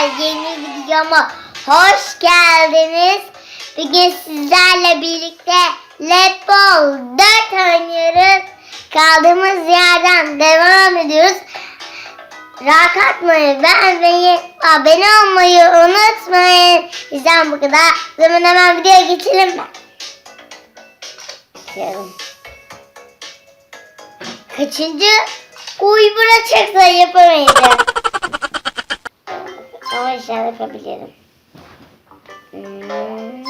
arkadaşlar yeni videoma hoş geldiniz. Bugün sizlerle birlikte Let Ball 4 oynuyoruz. Kaldığımız yerden devam ediyoruz. Like atmayı, beğenmeyi, abone olmayı unutmayın. Bizden bu kadar. Zaman hemen videoya geçelim mi? Geçelim. Kaçıncı uybura çıksa yapamayacağım. Ama inşallah yapabilirim. Hmm.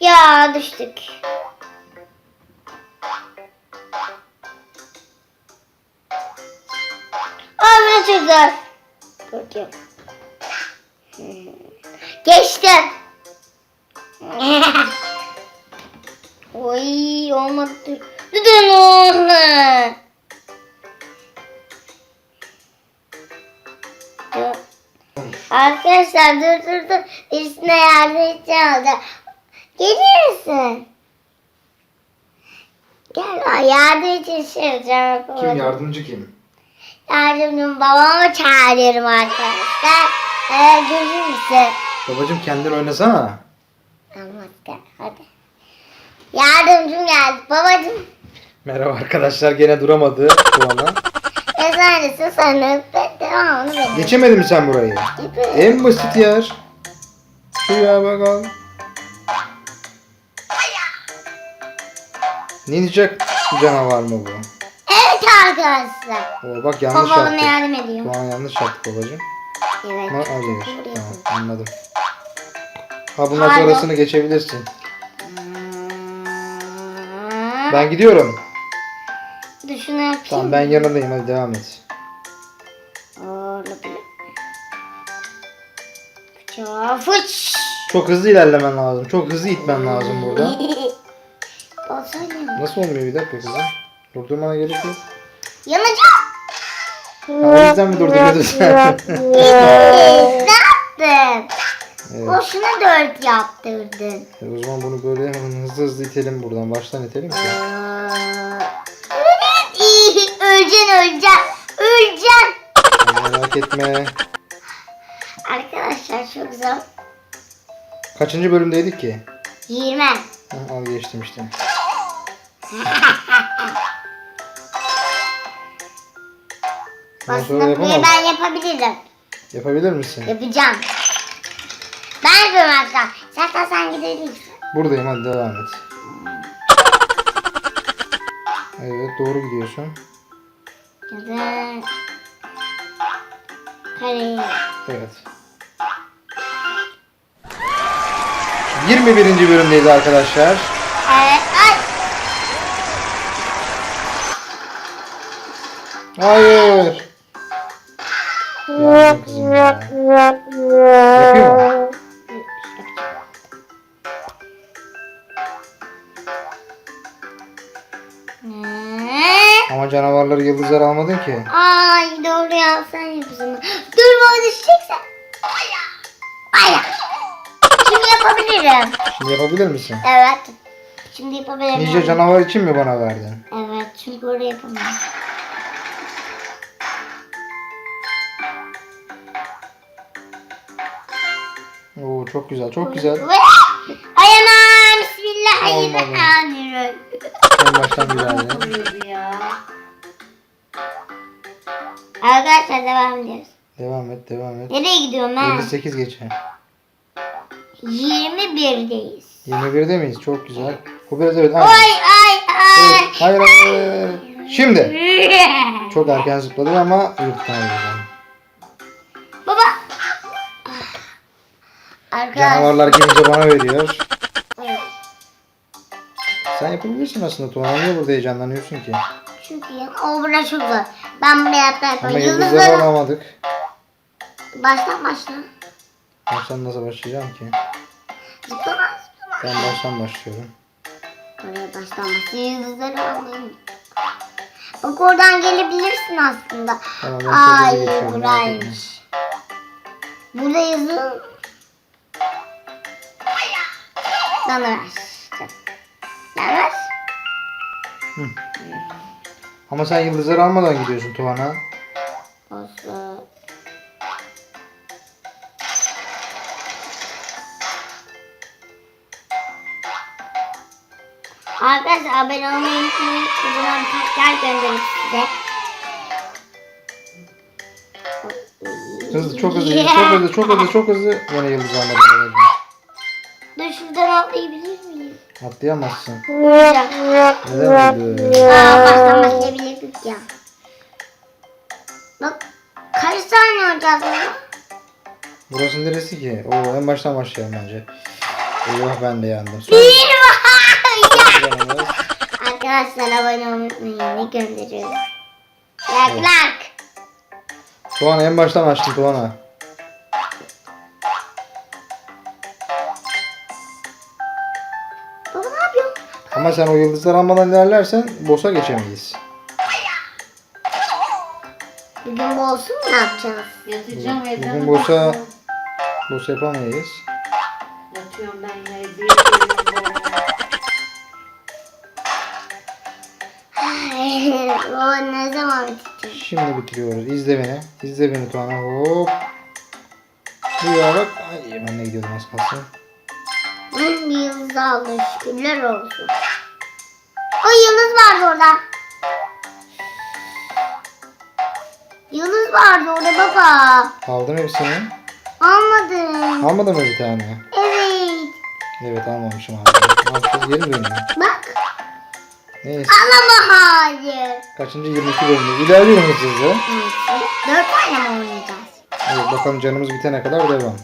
Ya düştük. Aa zor. Korkuyorum. Hmm. Geçtim. Oy olmadı. Dur. Dur. Arkadaşlar dur dur dur. Birisine yardım orada. Gelir misin? Gel yardım için şey yapacağım. Kim yardımcı kim? Yardımcım babamı çağırıyorum arkadaşlar. Ee, görür müsün? Babacım kendin oynasana. Tamam gel hadi. Yardımcım geldi babacım. Merhaba arkadaşlar gene duramadı Tuana. Eczanesi sana ben devamını benim. Geçemedin mi sen burayı? En basit yer. Şuraya bakalım. Ninja canavar mı bu? Evet arkadaşlar. Oo, bak yanlış Babama yaptık. yardım ediyorum. Tuana yanlış yaptık babacım. Evet. Ama hayır. Buraya Tamam anladım. Ha bundan Pardon. sonrasını geçebilirsin. Hmm. Ben gidiyorum. Dur şunu yapayım. Tamam ben yanındayım hadi devam et. Fıç. Çok hızlı ilerlemen lazım. Çok hızlı itmen lazım burada. Olsana. Nasıl olmuyor bir dakika kızım? Durdurmana gerek yok. Yanacağım. Ha, o yüzden mi durduruyorsun sen? ne yaptın? evet. Boşuna dört yaptırdın. E, O zaman bunu böyle hemen hızlı hızlı itelim buradan. Baştan itelim ki. İyi. Öleceksin öleceksin. Öleceksin. Merak etme. Çok zor. Kaçıncı bölümdeydik ki? 20. Ha, al geçtim işte. Aslında burayı ben yapabilirim. Yapabilir misin? Yapacağım. Ben yapıyorum hatta. Zaten sen gidebilirsin. Buradayım hadi devam et. Evet doğru gidiyorsun. Ya da... Evet. 21. bölümdeyiz arkadaşlar. Hayır. Ya. Yapıyor mu? Ne? Ama canavarları yıldızlar almadın ki. Ay doğru ya sen yapıyorsun. Dur bana düşeceksen. Yapabilirim. Şimdi yapabilir misin? Evet. Şimdi yapabilirim. Ninja canavar için mi bana verdin? Evet çünkü orayı yapamam. Oo çok güzel, çok güzel. Ay anam bismillahirrahmanirrahim. En baştan bir daha yine. Arkadaşlar devam ediyoruz. Devam et, devam et. Nereye gidiyorum ben? 58 geçe. 21'deyiz. 21'de miyiz? Çok güzel. Bu biraz evet. Ay Aynen. ay ay. Evet. Hayır, hayır. Şimdi. Çok erken zıpladık ama yurttan alacağım. Baba. Arkadaşlar. Canavarlar gelince bana veriyor. Sen yapabilirsin aslında Tuğan. Niye burada heyecanlanıyorsun ki? Çünkü. O buna çok zor. Ben bir hayatta Ama Yıldızları. alamadık. Baştan başla. Baştan nasıl başlayacağım ki? Ben baştan başlıyorum. Oraya baştan başla. Yıldızları alayım. Bak oradan gelebilirsin aslında. Tamam, ben Ay geçiyorum, buraymış. Burada yazı. Bana ver. Bana ver. Ama sen yıldızları almadan gidiyorsun Tuğan'a. Olsun. Arkadaşlar abone olmayı unutmayın. Buradan kalpler gönderip size. Hızlı çok hızlı çok hızlı çok hızlı çok hızlı. Yine yıldız almadım. Dur şuradan atlayabilir miyim? Atlayamazsın. Neden öldü? Aa baştan başlayabilirdik ya. Bak kaç tane olacağız burada? Burası neresi ki? Oo en baştan başlayalım bence. Eyvah ben de yandım. Bir var. Canımız. Arkadaşlar abone olmayı unutmayın. Ne gönderiyoruz? Lak lak. Tuana en baştan açtım Tuana. Baba ne yapıyorsun? Ama sen o yıldızları almadan ilerlersen boss'a geçemeyiz. Bugün bu olsun mu ne yapacağız? Yatacağım Bugün evden. boss'a boss yapamayız. o ne zaman bitecek? Şimdi bitiriyoruz. İzle beni. İzle beni Tuana. Hop. Buraya bak. Ay ben de gidiyordum az kalsın. Hı, bir yıldız aldı. Şükürler olsun. O yıldız vardı orada. Yıldız vardı orada baba. Aldım hepsini. Almadım. Almadın mı bir tane? Evet. Evet almamışım abi. Geri mi dönüyor? Bak. Neyse. Ama hayır. Kaçıncı 22 bölümde. İlerliyorum hızlı. Evet. Dört tane mi oynayacağız? Evet bakalım canımız bitene kadar devam.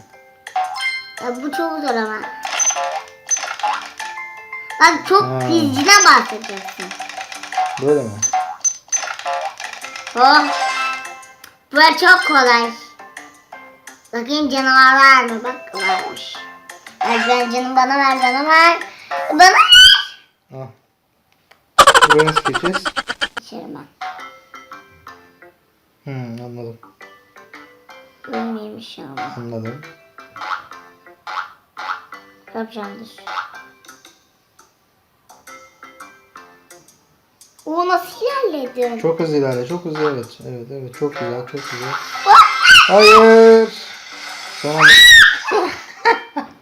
Ya bu çok zor ama. Bak çok Ha. dizine basacaksın. Böyle mi? Oh. Bu çok kolay. Bakayım canavar var mı? Bak varmış. Ver ben canım bana ver bana ver. Bana ver. Ah. Buraya nasıl geçeceğiz? İçerim ben. Hmm, anladım. Ölmeyeymiş ya. Anladım. Yapacağımdır. O nasıl ilerledi? Çok hızlı ilerle. Çok hızlı evet. Evet evet çok güzel çok güzel. Hayır. Sonra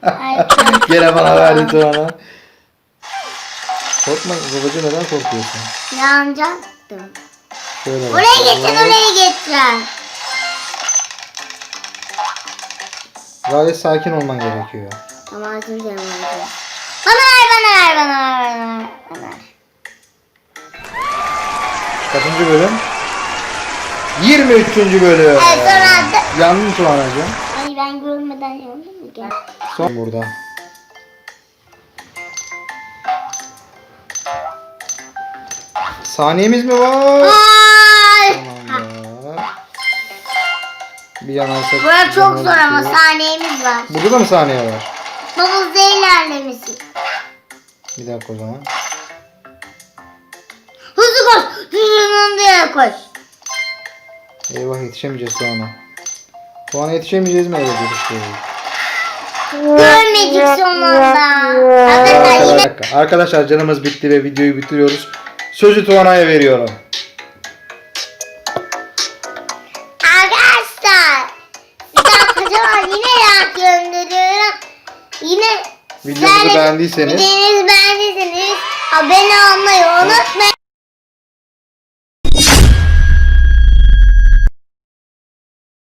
Ay, gene bana verdi Tuana. Korkma babacığım neden korkuyorsun? yanacaktım. Şöyle bak. Oraya geçin oraya geçin. Gayet sakin olman gerekiyor. Ama dilerim. özür dilerim. Bana ver bana ver bana ver bana ver. Bana ver. Kaçıncı bölüm? 23. bölüm. Evet sonra. Yandın Tuana'cığım. Ay ben görmeden yandım. Son burada. Saniyemiz mi var? Ay. Tamam da. Bir yanarsak. Burası çok zor ama saniyemiz var. Burada da mı saniye var? Babamızda ilerlemişsin. Bir dakika o zaman. Hızlı koş. Düzgün diye koş. Eyvah yetişemeyeceğiz Tuana. Tuana yetişemeyeceğiz mi? Evet yetişeceğiz. Görmedik sonunda. Arkadaşlar Bir yine dakika. Arkadaşlar canımız bitti ve videoyu bitiriyoruz. Sözü Tuana'ya veriyorum. Arkadaşlar size kocaman yine like gönderiyorum. Yine Videomuzu sizlerle- beğendiyseniz- Videomuzu beğendiyseniz abone olmayı